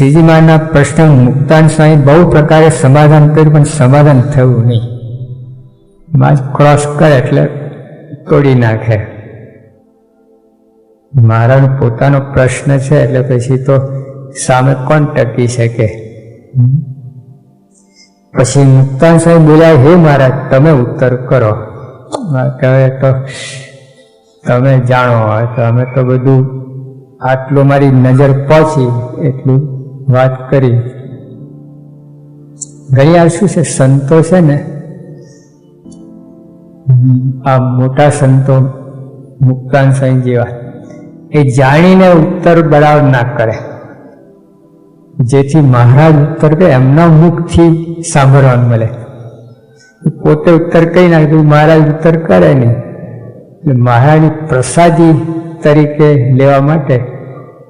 શ્રીજી પ્રશ્ન મુક્તાન સ્વામી બહુ પ્રકારે સમાધાન કર્યું, પણ સમાધાન થયું નહીં. માં ક્રોસ કરે એટલે તોડી નાખે. મારા પોતાનો પ્રશ્ન છે એટલે પછી તો સામે કોણ ટકી શકે? પછી મુક્તાન સ્વામી બોલ્યા, હે મહારાજ, તમે ઉત્તર કરો. કહે તો, તમે જાણો તો અમે તો બધું આટલું મારી નજર પહોંચી એટલું વાત કરી. ગયા શું છે સંતો છે ને, આ મોટા સંતો મુક્તાન સાંઈ જેવા, એ જાણીને ઉત્તર બરાબર ના કરે. જેથી મહારાજ ઉત્તર કે એમના મુખથી સાંભળવાનું મળે. પોતે ઉત્તર કહી નાખ્યું મહારાજ ઉત્તર કરે નહીં. એટલે મહારાજની પ્રસાદી તરીકે લેવા માટે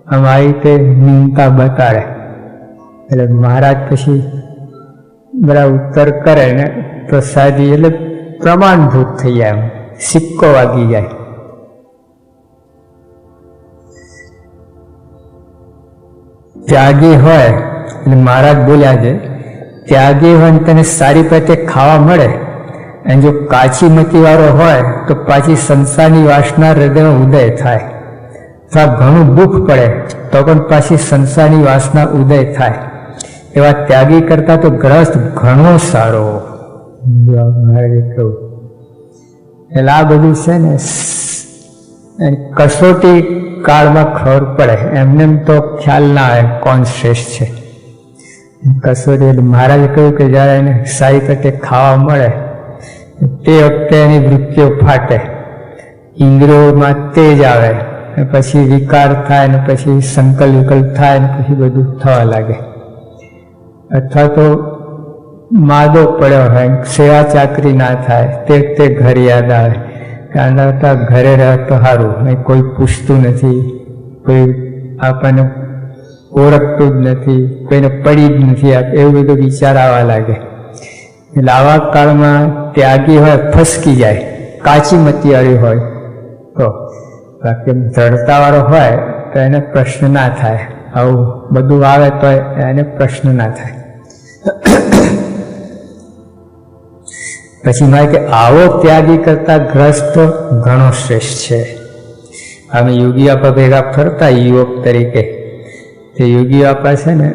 આમ આવી રીતે નિમતા બતાડે એટલે મહારાજ પછી બધા ઉત્તર કરે ને પ્રસાદી એટલે પ્રમાણભૂત થઈ જાય એમ. સિક્કો વાગી જાય ત્યાગી હોય એટલે મહારાજ બોલ્યા છે, ત્યાગી હોય ને તને સારી રીતે ખાવા મળે. અને જો કાચી મતીવાળો હોય, તો પાછી સંસારની વાસના હૃદયમાં ઉદય થાય. અથવા ઘણું દુઃખ પડે, તો પણ પાછી સંસારની વાસના ઉદય થાય. એવા ત્યાગી કરતા તો ગ્રસ્ત ઘણો સારો. એટલે આ બધું છે ને? કસોટી કાળમાં ખબર પડે. એમને તો ખ્યાલ ના આવે કોણ શ્રેષ્ઠ છે. કસોટી એટલે મહારાજે કહ્યું કે જ્યારે એને સારી તકે ખાવા મળે, તે વખતે એની વૃત્તિઓ ફાટે. ઇન્દ્રિયોમાં તેજ આવે. પછી વિકાર થાય ને પછી સંકલ્પ વિકલ્પ થાય ને પછી બધું થવા લાગે. અથવા તો માદો પડ્યો હોય, સેવા ચાકરી ના થાય, તે તે ઘર યાદ આવે. કે ઘરે રહે તો સારું નહીં કોઈ પૂછતું નથી, કોઈ આપણને ઓળખતું જ નથી, કોઈને પડી જ નથી એવું બધું વિચાર આવવા લાગે. એટલે આવા કાળમાં ત્યાગી હોય, ફસકી જાય કાચી મતીવાળી હોય, તો બાકી જડતાવાળો હોય, તો એને પ્રશ્ન ના થાય. આવું બધું આવે તો એને પ્રશ્ન ના થાય. પછી મારે કે આવો ત્યાગી કરતા ગ્રસ્ત ઘણો શ્રેષ્ઠ છે. અમે યોગી આપા ભેગા ફરતા યુવક તરીકે. તે યોગી આપા છે ને,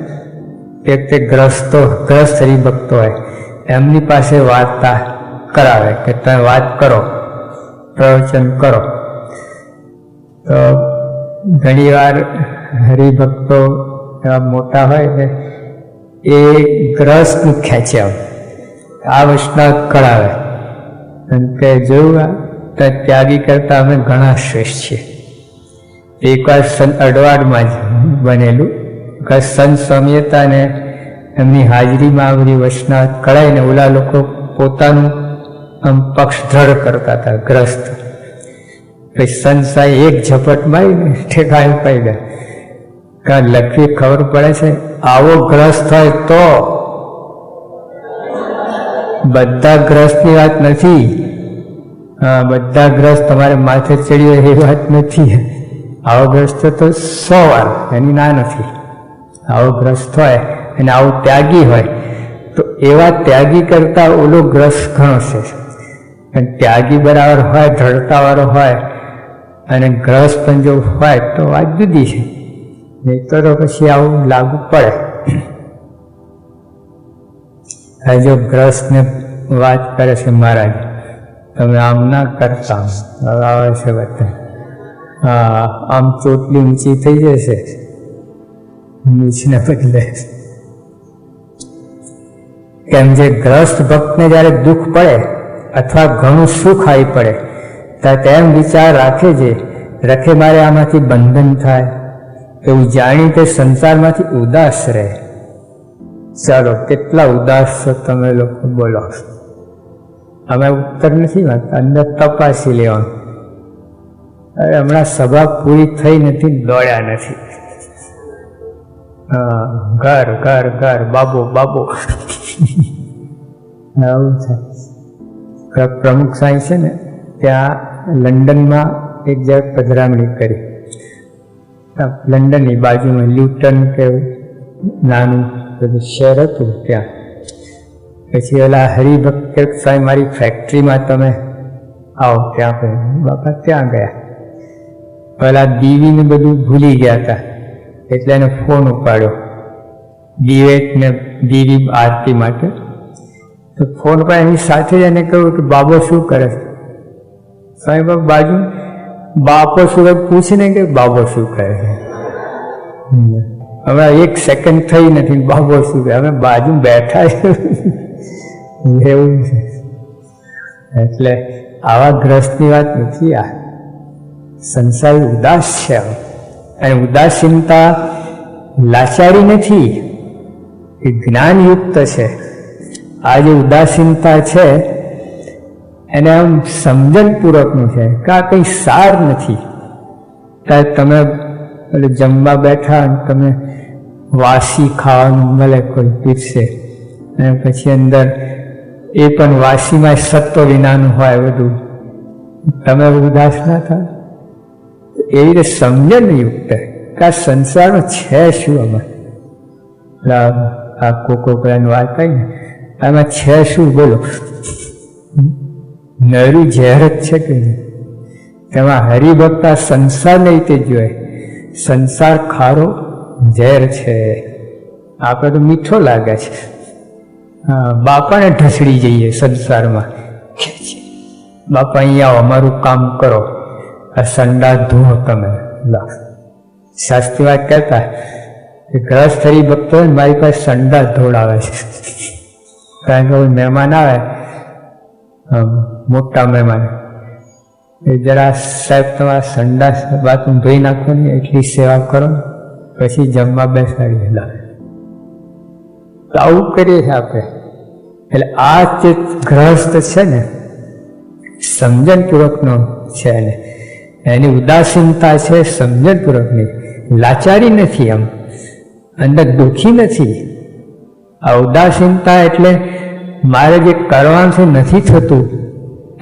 એક તે ગ્રસ્તો ગ્રસ્ત હરિભક્તો હોય. એમની પાસે વાર્તા કરાવે કે તમે વાત કરો, પ્રવચન કરો. તો ઘણીવાર હરિભક્તો એવા મોટા હોય ને, એ ગ્રસ્ત ખેંચે આમ. આ વૈષ્ણવ કરાવે અને કે જોયું તો ત્યાગી કરતા અમે ઘણા શ્રેષ્ઠ છીએ. એકવાર સન અડવાડમાં જ બનેલું. કે સંત સ્વામીતા ને એમની હાજરીમાં આવડી વૈષ્ણવ કળાઈને ઓલા લોકો પોતાનું આમ પક્ષ દ્રઢ કરતા હતા, ગ્રસ્ત. પછી સંત સાહેબ એક ઝપટ મારીને ઠેકાયું પાઈ ગયા. કારણ લખવી ખબર પડે છે? આવો ગ્રસ્ત હોય તો બધા ગ્રસ્તની વાત નથી. બધા ગ્રસ્ત તમારે માથે ચડ્યો એ વાત નથી. આવો ગ્રસ્ત તો સો વાર, એની ના નથી. આવો ગ્રસ્ત હોય અને આવો ત્યાગી હોય, તો એવા ત્યાગી કરતા ઓલો ગ્રસ્ત ઘણો છે. ત્યાગી બરાબર હોય દ્રઢતાવાળો હોય, અને ગ્રસ્ત પણ જો હોય તો વાત જુદી છે. નહીં તો પછી આવું લાગુ પડે. હવે જો ગ્રસ્તને વાત કરે છે મહારાજ, તમે આમ ના કરતા આવે છે બધા. હા, આમ ચોટલી ઊંચી થઈ જશે, નીચને બદલે. કેમ જે ગ્રસ્ત ભક્તને જ્યારે દુઃખ પડે અથવા ઘણું સુખ આવી પડે ત્યારે તેમ વિચાર રાખે છે રખે મારે આમાંથી બંધન થાય. એવું જાણી તે સંસારમાંથી ઉદાસ રહે. ચાલો, કેટલા ઉદાસ છો તમે લોકો, બોલો. અમે ઉત્તર નથી વાત અંદર તપાસી લેવાનું. અરે, હમણાં સભા પૂરી થઈ નથી, દોડ્યા નથી. ઘર ઘર ઘર, બાબો બાબો. આવું છે. પ્રમુખ સાંઈ છે ને, ત્યાં લંડનમાં એક જગ્યાએ પધરામણી કરી. લંડનની બાજુમાં લ્યુટન કે નાનું શહેર હતું ત્યાં. પછી ઓલા હરિભક્ત સાહેબ મારી ફેક્ટરીમાં તમે આવો ત્યાં પછી બાપા ત્યાં ગયા. પેલા દીવીને બધું ભૂલી ગયા હતા. એટલે એને ફોન ઉપાડ્યો. દિવેટ ને દીવી આરતી માટે. તો ફોન પર એની સાથે જ એને કહ્યું કે બાબો શું કરે છે? સાહેબ બાજુ બાપો શું પૂછીને કે બાબો શું કરે છે. હવે એક સેકન્ડ થઈ નથી, બાબો સુધી અમે બાજુ બેઠા એવું છે. એટલે આવા ગ્રસ્તની વાત નથી આ. સંસાર ઉદાસ છે. અને ઉદાસીનતા લાચારી નથી. એ જ્ઞાનયુક્ત છે. આ જે ઉદાસીનતા છે, એને આમ સમજણપૂર્વકનું છે કે કંઈ સાર નથી. ત્યારે તમે એટલે જમવા બેઠા તમે વાસી ખાવાનું મળે કોઈ પીરસે અને પછી અંદર એ પણ વાસીમાં સત્વ વિનાનું હોય બધું. તમે ઉદાસ ના થાય એવી રીતે સમજણયુક્ત કે આ સંસારમાં છે શું અમારે એટલે આ- આ કોકો પેલાની વાત કહી ને? આમાં છે શું? બોલો. નરું ઝેર જ છે કે તેમાં હરિભક્ત આ સંસારને રીતે જોઈએ સંસાર ખારો ઝેર છે. આપણે તો મીઠો લાગે છે. બાપાને ઢસડી જઈએ સંસારમાં. બાપા, અહીંયા આવો અમારું કામ કરો. આ સંડા ધૂહ તમે. લા. શાસ્ત્રીવાદ કહેતા. કે ગ્રહસ્થરી ભક્તો મારી પાસે સંડા ધોળાવે છે. કારણ કે મહેમાન આવે મોટા મહેમાન. એ જરા સાહેબ, તમારા સંડાસ બાથરૂમ ધોઈ નાખો ને, એટલી સેવા કરો પછી જમવા બેસાડી દીધા. આવું કરીએ છીએ આપણે. એટલે આ ચિત્ત ગ્રહસ્થ છે ને, સમજણપૂર્વકનો છે ને એની ઉદાસીનતા છે સમજણપૂર્વકની. લાચારી નથી આમ. અંદર દુઃખી નથી. આ ઉદાસીનતા એટલે મારે જે કરવાનું નથી થતું,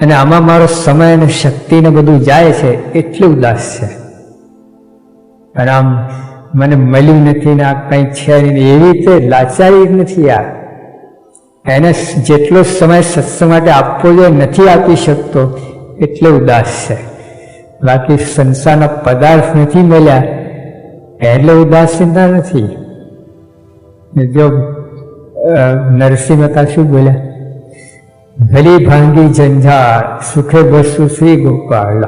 અને આમાં મારો સમય અને શક્તિને બધું જાય છે, એટલું ઉદાસ છે. અને આમ મને મળ્યું નથી ને આ કંઈ છે નહીં. એવી રીતે લાચારી નથી આ. એને જેટલો સમય સત્સંગ માટે આપવો જોઈએ, નથી આપી શકતો, એટલે ઉદાસ છે. બાકી સંસારના પદાર્થ નથી મળ્યા, એટલે ઉદાસીનતા નથી. જો નરસિંહ મહેતા શું બોલ્યા? ભલી ભાંગી જંજાળ, સુખે બસુ શ્રી ગોપાળ